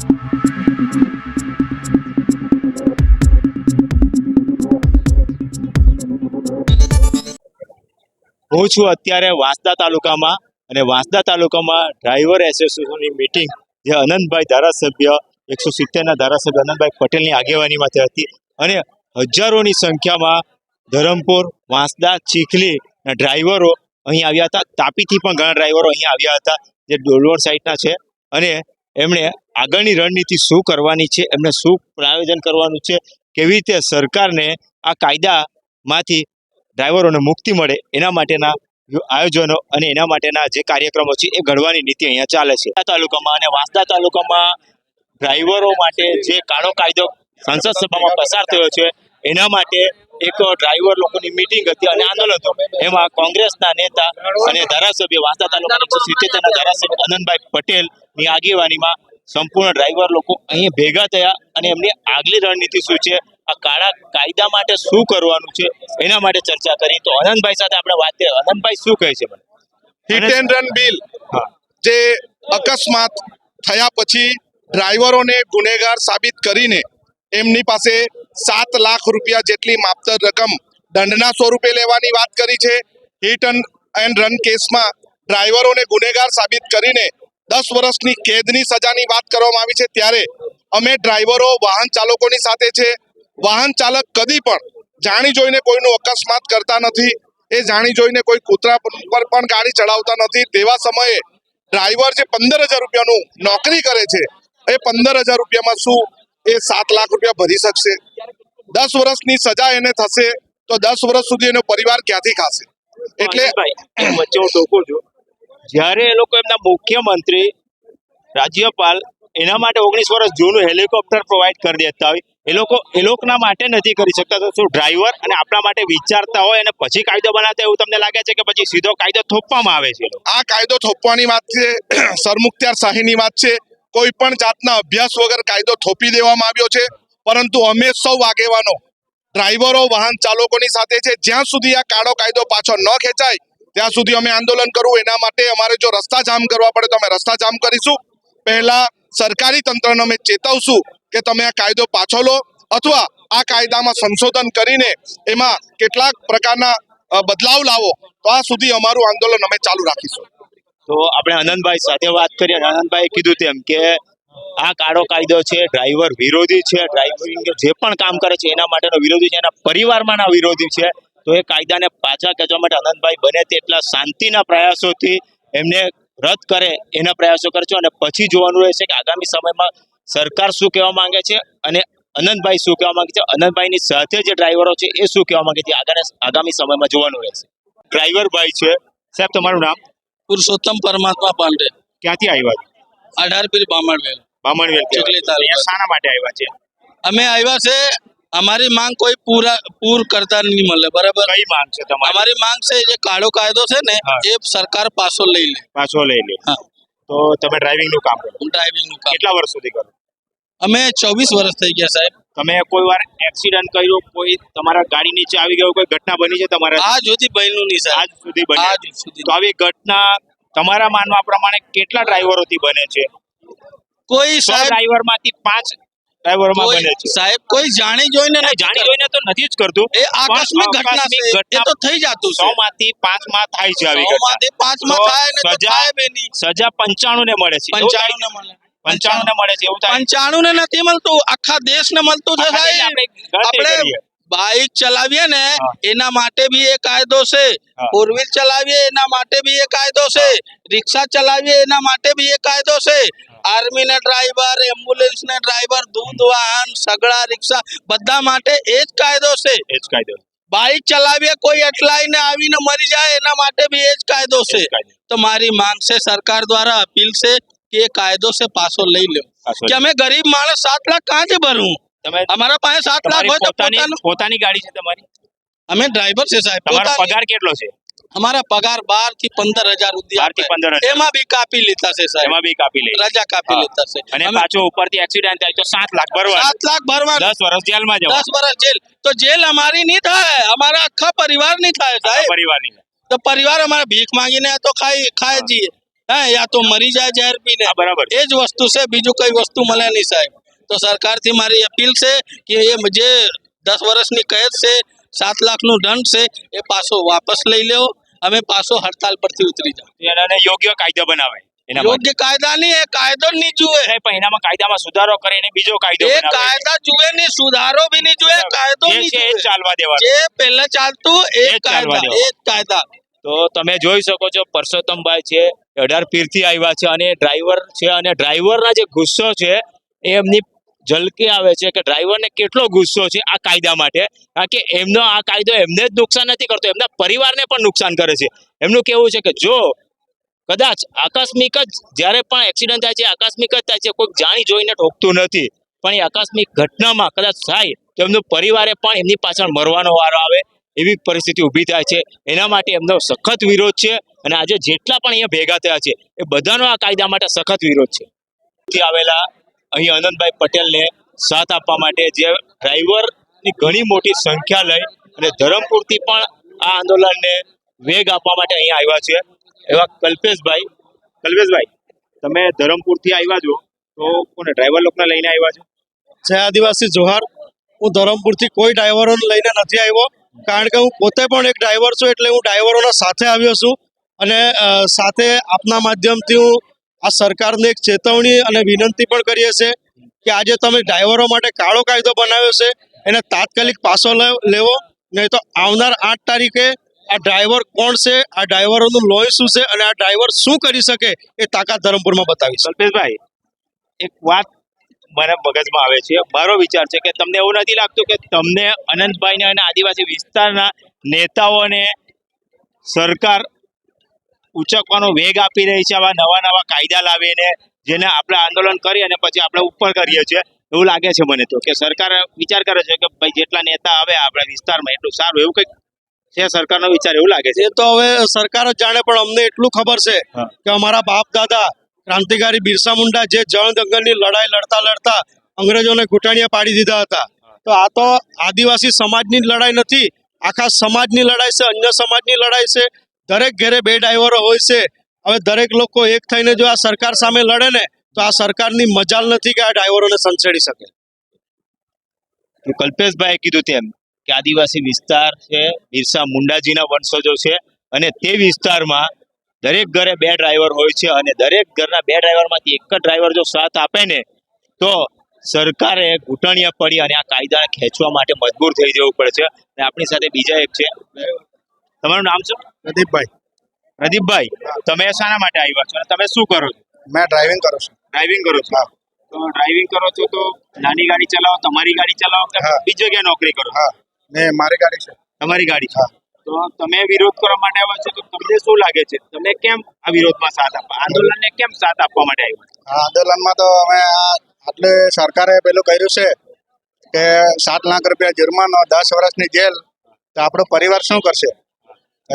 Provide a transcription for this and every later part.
હું છું અત્યારે વાંસદા તાલુકામાં અને વાંસદા તાલુકામાં ડ્રાઈવર એસોસિએશનની મિટિંગ જે અનંતભાઈ ધારાસભ્ય, એકસો સિત્તેરના ધારાસભ્ય અનંતભાઈ પટેલની આગેવાનીમાં થઈ હતી અને હજારોની સંખ્યામાં ધરમપુર, વાંસદા, ચીખલી ડ્રાઈવરો અહીં આવ્યા હતા. તાપીથી પણ ઘણા ડ્રાઈવરો અહીં આવ્યા હતા જે ડોલવણ સાઈડના છે. અને એમણે આગળની રણનીતિ શું કરવાની છે? એમને શું પ્રાયોજન કરવાનું છે? કેવી રીતે સરકારને આ કાયદામાંથી ડ્રાઈવરોને મુક્તિ મળે? એના માટેના આયોજનો અને એના માટેના જે કાર્યક્રમો છે એ ઘડવાની નીતિ અહીંયા ચાલે છે. આ તાલુકામાં અને વાંસદા તાલુકામાં ડ્રાઈવરો માટે જે કાળો કાયદો સંસદ સભામાં પસાર થયો છે, એના માટે એક ડ્રાઈવર લોકોની મિટિંગ હતી અને આંદોલન હતું. એમાં કોંગ્રેસના નેતા અને ધારાસભ્ય વાંસદા તાલુકાના એકસો સિત્તેરના ધારાસભ્ય આનંદભાઈ પટેલની આગેવાનીમાં સંપૂર્ણ ડ્રાઈવર લોકો અહીં ભેગા થયા અને એમની આગલી રણનીતિ શું છે આ કાળા કાયદા માટે શું કરવાનું છે એના માટે ચર્ચા કરી. તો આનંદભાઈ સાથે આપણે વાત કરીએ અનંતભાઈ શું કહે છે મને? હિટ એન્ડ રન બિલ જે અકસ્માત થયા પછી ડ્રાઈવરોને ગુનેગાર સાબિત કરીને એમની પાસે સાત લાખ રૂપિયા જેટલી માપતર રકમ દંડના સ્વરૂપે લેવાની વાત કરી છે. હિટ એન્ડ રન કેસમાં ડ્રાઈવરોને ગુનેગાર સાબિત કરીને દસ વર્ષની કેદની સજાની વાત કરવામાં આવી છે. ત્યારે અમે ડ્રાઈવરો, વાહન ચાલકોની સાથે છે. વાહન ચાલક કદી પણ જાણી જોઈને કોઈનું અકસ્માત કરતા નથી. એ જાણી જોઈને કોઈ કૂતરા પર પણ ગાડી ચડાવતા નથી. તેવા સમયે ડ્રાઈવર જે પંદર હજાર રૂપિયાનું નોકરી કરે છે, એ પંદર હજાર રૂપિયામાં શું એ સાત લાખ રૂપિયા ભરી શકશે? દસ વર્ષની સજા એને થશે તો દસ વર્ષ સુધી એનો પરિવાર ક્યાંથી ખાશે? એટલે વચ્ચે હું ટોકું છું. જ્યારે એ લોકો એમના મુખ્યમંત્રી રાજ્યપાલ એના માટે ઓગણીસ વર્ષ જૂનું હેલિકોપ્ટર પ્રોવાઈડ કરી દેતા હોય એ લોકો એ લોકોના માટે નથી કરી શકતા. તો શું ડ્રાઈવર અને આપણા માટે વિચારતા હોય અને પછી કાયદો બનાવતા એવું તમને લાગે છે કે પછી સીધો કાયદો થોપવામાં આવે છે? આ કાયદો થોપવાની વાત છે સરમુખત્યાર શાહીની વાત છે. કોઈ પણ જાતના અભ્યાસ વગર કાયદો થોપી દેવામાં આવ્યો છે. પરંતુ અમે સૌ આગેવાનો ડ્રાઈવરો, વાહન ચાલકોની સાથે છે. જ્યાં સુધી આ કાળો કાયદો પાછો ન ખેંચાય, ત્યાં સુધી અમે આંદોલન કરવું. એના માટે અમારે જો રસ્તા જામ કરવા પડે તો અમે રસ્તા જામ કરીશું. પહેલા સરકારી તંત્રને અમે ચેતવશું કે તમે આ કાયદો પાછો લો અથવા આ કાયદામાં સંશોધન કરીને એમાં કેટલાક પ્રકારના બદલાવ લાવો. તો આ સુધી અમારું આંદોલન અમે ચાલુ રાખીશું. તો આપણે આનંદભાઈ સાથે વાત કરીએ અને કીધું તેમ કે આ કાળો કાયદો છે ડ્રાઈવર વિરોધી છે ડ્રાઈવિંગ જે પણ કામ કરે છે એના માટેનો વિરોધી છે એના પરિવારમાં વિરોધી છે. તો એ કાયદાને પાછા ખેંચવા માટે આનંદભાઈ બને તેટલા શાંતિના પ્રયાસોથી એમને રદ કરે એના પ્રયાસો કરજો અને પછી જોવાનું રહેશે કે આગામી સમયમાં સરકાર શું કહેવા માંગે છે અને અનંતભાઈ શું કહેવા માંગે છે. અનંતભાઈની સાથે જે ડ્રાઈવરો છે એ શું કહેવા માંગે છે આગામી સમયમાં જોવાનું રહેશે. ડ્રાઈવર ભાઈ છે. સાહેબ તમારું નામ? પુરુષોત્તમ પરમાત્મા પાંડે. ક્યાંથી આવ્યા? અઢાર પીર બામણવેલ બામણવેલ ચકલી તાલુકા. શાના માટે આવ્યા છે? અમે આવ્યા છે અમારી માંગ કોઈ પૂરા પૂર કરતા નહીં મળે બરાબર? કઈ માંગ છે તમારી? અમારી માંગ છે જે કાળો કાયદો છે ને એ સરકાર પાછો લઈ લે. પાછો લઈ લે. તો તમે ડ્રાઇવિંગનું કામ કરો? ડ્રાઇવિંગનું કામ. કેટલા વર્ષ સુધી કરો? અમે ચોવીસ વર્ષ થઈ ગયા સાહેબ. તમે કોઈ વાર એક્સિડન્ટ કર્યો કોઈ તમારા ગાડી નીચે આવી ગયો કોઈ ઘટના બની છે તમારા? આજ સુધી બન્યું નહીં આજ સુધી બની આજ સુધી તો આવી ઘટના તમારા માનવા પ્રમાણે કેટલા ડ્રાઈવરોથી બને છે? કોઈ સો ડ્રાઈવરમાંથી પાંચ ડ્રાઈવરોમાં બને છે? સાહેબ કોઈ જાણી જોઈને જાણી. જોઈને તો નથી જ કરતું. એ આકસ્મિક ઘટના છે. એ તો થઈ જતું સો માંથી પાંચમાં થાય છે આવી માંથી પાંચમાં થાય ને સજા- સજા પંચાણું ને મળે છે. એવું થાય? પંચાણું ને મળે. પંચાણું ને મળે છે એવું થાય પંચાણું ને નથી મળતું. આખા દેશ ને મળતું છે સાહેબ. આપણે. બાઇક ચલાવીએ ને એના માટે બી એ કાયદો છે. ફોર વ્હીલ ચલાવીએ એના માટે બી એ કાયદો છે. રિક્ષા ચલાવીએ એના માટે બી એ કાયદો છે. આર્મી ને ડ્રાઈવર એમ્બ્યુલન્સ ને ડ્રાઈવર દૂધ વાહન સગડા રિક્ષા બધા માટે એ જ કાયદો છે. એ જ કાયદો બાઇક ચલાવીએ કોઈ અટલાઈને આવીને મરી જાય એના માટે બી એ જ કાયદો છે. તો મારી માંગ છે સરકાર દ્વારા અપીલ છે કે એ કાયદો છે પાછો લઈ લો કે અમે ગરીબ માણસ સાત લાખ ક્યાંથી ભરવું? તમે અમારા પાસે સાત લાખ હોય તો પોતાની પોતાની ગાડી છે તમારી? અમે ડ્રાઈવર છે સાહેબ તમારો પગાર કેટલો છે? અમારા પગાર બારથી પંદર હજાર બારથી પંદર એમાં બી કાપી લીધા છે સાહેબ. એમાં બી કાપી લે રજા કાપી લીધા છે. અને પાછો ઉપરથી એક્સિડન્ટ થાય તો સાત લાખ ભરવા સાત લાખ ભરવા દસ વર્ષ જેલમાં જવા દસ વર્ષ જેલ. તો જેલ અમારી નહીં થાય. અમારા આખા પરિવારની થાય સાહેબ. પરિવારની તો પરિવાર અમારે ભીખ માંગીને તો ખાઈ ખાય જઈએ. હે યા તો મરી જાય ઝેર પીને. બરાબર. એ જ વસ્તુ છે. બીજું કઈ વસ્તુ મળે નહીં સાહેબ. તો સરકારથી મારી અપીલ છે કે એ જે દસ વર્ષની કેદ છે સાત લાખનું દંડ છે એ પાછો વાપસ લઈ લેવો અમે પાછો હડતાલ પરથી ઉતરી જાઓ. એને યોગ્ય કાયદો બનાવે એના યોગ્ય કાયદા નહીં એ કાયદો નહીં જુએ. પણ એનામાં કાયદામાં સુધારો કરીને બીજો કાયદો એ કાયદા જુએ નહીં સુધારો બી નહીં જુએ કાયદો નહીં જુએ. ચાલવા દેવા જે પહેલા ચાલતું એ કાયદા એ કાયદા. તો તમે જોઈ શકો છો પરસોત્તમભાઈ છે અઢાર પીરથી આવ્યા છે અને ડ્રાઈવર છે અને ડ્રાઈવરના જે ગુસ્સો છે એ એમની ઝલકે આવે છે કે ડ્રાઈવરને કેટલો ગુસ્સો છે આ કાયદા માટે. કારણ કે એમનો આ કાયદો એમને જ નુકસાન નથી કરતો, એમના પરિવારને પણ નુકસાન કરે છે. એમનું કેવું છે કે જો કદાચ આકસ્મિક જ, જ્યારે પણ એક્સિડન્ટ થાય છે, આકસ્મિક જ થાય છે, કોઈ જાણી જોઈને ઠોકતું નથી. પણ એ આકસ્મિક ઘટનામાં કદાચ થાય, તો એમનો પરિવારે પણ એમની પાછળ મરવાનો વારો આવે, એવી પરિસ્થિતિ ઊભી થાય છે. એના માટે એમનો સખત વિરોધ છે અને આજે જેટલા પણ અહીંયા ભેગા થયા છે, એ બધાનો આ કાયદા માટે સખત વિરોધ છે. આવેલા અહીં આનંદભાઈ પટેલને સાથ આપવા માટે જે ડ્રાઈવરની ઘણી મોટી સંખ્યા લઈ અને ધરમપુરથી પણ આ આંદોલનને વેગ આપવા માટે અહીં આવ્યા છે. એવા કલ્પેશભાઈ કલ્પેશભાઈ, તમે ધરમપુરથી આવ્યા છો, તો કોને, ડ્રાઈવર લોકોને લઈને આવ્યા છો? જય આદિવાસી જોહાર, હું ધરમપુરથી કોઈ ડ્રાઈવરોને લઈને નથી આવ્યો, કારણ કે હું પોતે પણ એક ડ્રાઈવર છું, એટલે હું ડ્રાઈવરોના સાથે આવ્યો છું. અને સાથે આપના માધ્યમથી હું આ સરકારને એક ચેતવણી અને વિનંતી પણ કરીએ છીએ કે આજે તમે ડ્રાઈવરો માટે કાળો કાયદો બનાવ્યો છે, એને તાત્કાલિક લે- લેવો, નહીં તો આવનાર આઠ તારીખે આ ડ્રાઈવર કોણ છે, આ ડ્રાઈવરોનું લોહી શું છે અને આ ડ્રાઈવર શું કરી શકે એ તાકાત ધરમપુરમાં બતાવી કલ્પેશભાઈ, એક વાત મને મગજમાં આવે છે, મારો વિચાર છે કે તમને એવું નથી લાગતું કે તમને અનંતભાઈને અને આદિવાસી વિસ્તારના નેતાઓને સરકાર ઉચકવાનો વેગ આપી રહી છે આવા નવા નવા કાયદા લાવીને જેને આપણે આંદોલન કરી અને પછી આપણે ઉપર કરીએ છીએ. એવું લાગે છે મને તો કે સરકાર વિચાર કરે છે કે ભાઈ જેટલા નેતા આવે આપણા વિસ્તારમાં એટલું સારું એવું કંઈક છે સરકારનો વિચાર એવું લાગે છે? એ તો હવે સરકાર જ જાણે પણ અમને એટલું ખબર છે કે અમારા બાપ દાદા ક્રાંતિકારી બિરસા મુંડા જે જળ જંગલની લડાઈ લડતા લડતા અંગ્રેજોને ઘૂંટણિયા પાડી દીધા હતા. તો આ તો આદિવાસી સમાજની લડાઈ નથી આખા સમાજની લડાઈ છે અન્ય સમાજની લડાઈ છે. દરેક ઘરે બે ડ્રાઈવરો હોય છે. હવે દરેક લોકો એક થઈને જો આ સરકાર સામે લડે ને, તો આ સરકારની મજાલ નથી કે આ ડ્રાઈવરોને સંસેડી શકે. કલ્પેશભાઈએ કીધું તેમ કે આદિવાસી વિસ્તાર છે, બિરસા મુંડાજીના વંશજો છે અને તે વિસ્તારમાં દરેક ઘરે બે ડ્રાઈવર હોય છે અને દરેક ઘરના બે ડ્રાઈવરમાંથી એક જ ડ્રાઈવર જો સાથ આપે ને, તો સરકારે ઘૂંટણિયા પડી અને આ કાયદાને ખેંચવા માટે મજબૂર થઈ જવું પડે છે. અને આપણી સાથે બીજા એક છે. તમારું નામ શું? પ્રદીપભાઈ. પ્રદીપભાઈ. તમે શાના માટે આવ્યા છો? અને તમે શું કરો છો? મેં ડ્રાઇવિંગ કરું છું. ડ્રાઇવિંગ કરો છો? તો ડ્રાઇવિંગ કરો છો તો નાની ગાડી ચલાવો તમારી ગાડી ચલાવો કે. બીજી જગ્યાએ નોકરી કરો? હા. ને મારી ગાડી છે. તમારી ગાડી છે? તો તમે વિરોધ કરવા માટે આવ્યા છો તો તમને શું લાગે છે? તમે કેમ આ વિરોધમાં સાથ આપવા? આંદોલનને કેમ સાથ આપવા માટે આવ્યા આંદોલનમાં તો અમે આટલે સરકારે પેલું કર્યું છે કે સાત લાખ રૂપિયા જુર્માનો દસ વર્ષની જેલ. તો આપણો પરિવાર શું કરશે?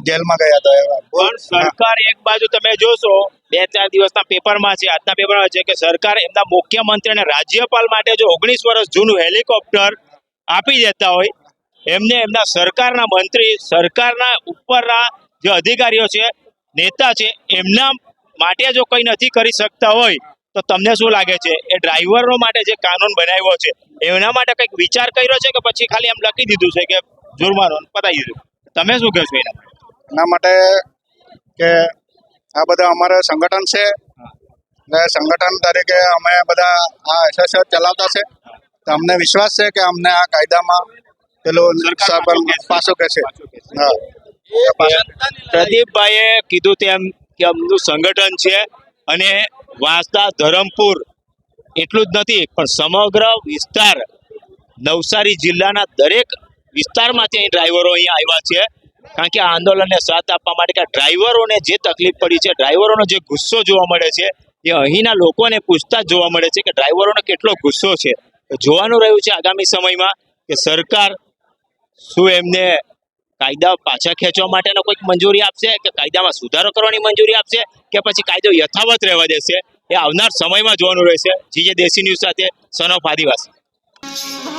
જેલમાં ગયા હતા પણ સરકાર એક બાજુ તમે જોશો, બે ચાર દિવસના પેપરમાં છે, આજના પેપરમાં છે કે સરકાર એમના મુખ્યમંત્રી અને રાજ્યપાલ માટે જો ઓગણીસ વર્ષ જૂનું હેલિકોપ્ટર આપી દેતા હોય, એમને એમના સરકારના મંત્રી, સરકારના ઉપરના જે અધિકારીઓ છે, નેતા છે, એમના માટે જો કંઈ નથી કરી શકતા હોય, તો તમને શું લાગે છે? એ ડ્રાઈવરો માટે જે કાનૂન બનાવ્યો છે એના માટે કંઈક વિચાર કર્યો છે કે પછી ખાલી એમ લખી દીધું છે કે જુર્માનો પતાવી દીધું? તમે શું કહેશો એના? એના માટે કે આ બધા અમારે સંગઠન છે. ને સંગઠન તરીકે અમે બધા આ એસએસએફ ચલાવતા છે. તો અમને વિશ્વાસ છે કે અમને આ કાયદામાં પેલું પાછું કે છે પ્રદીપભાઈએ કીધું તેમ કે અમનું સંગઠન છે અને વાંસદા ધરમપુર એટલું જ નથી પણ સમગ્ર વિસ્તાર નવસારી જિલ્લાના દરેક વિસ્તારમાંથી અહીં ડ્રાઈવરો અહીંયા આવ્યા છે. કારણ કે આ આંદોલનને સાથ આપવા માટે કે ડ્રાઈવરોને જે તકલીફ પડી છે, ડ્રાઈવરોનો જે ગુસ્સો જોવા મળે છે, એ અહીંના લોકોને પૂછતા જોવા મળે છે કે ડ્રાઈવરોનો કેટલો ગુસ્સો છે. જોવાનું રહ્યું છે આગામી સમયમાં કે સરકાર શું એમને કાયદા પાછા ખેંચવા માટેનો કોઈક મંજૂરી આપશે, કે કાયદામાં સુધારો કરવાની મંજૂરી આપશે, કે પછી કાયદો યથાવત રહેવા દેશે, એ આવનાર સમયમાં જોવાનું રહેશે. જીજે દેશી ન્યૂઝ સાથે સનોફ આદિવાસી.